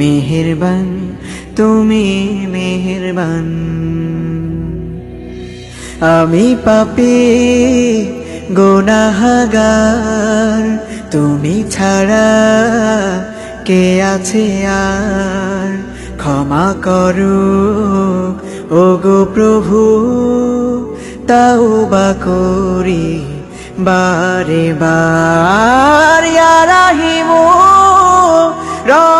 মেহেরবান, তুমি মেহেরবান। আমি পাপি গোনাহাগার, তুমি ছাড়া কে আছে আর? ক্ষমা করো ও গো প্রভু তাও বা করি বারে বার। রাহিমু ইয়া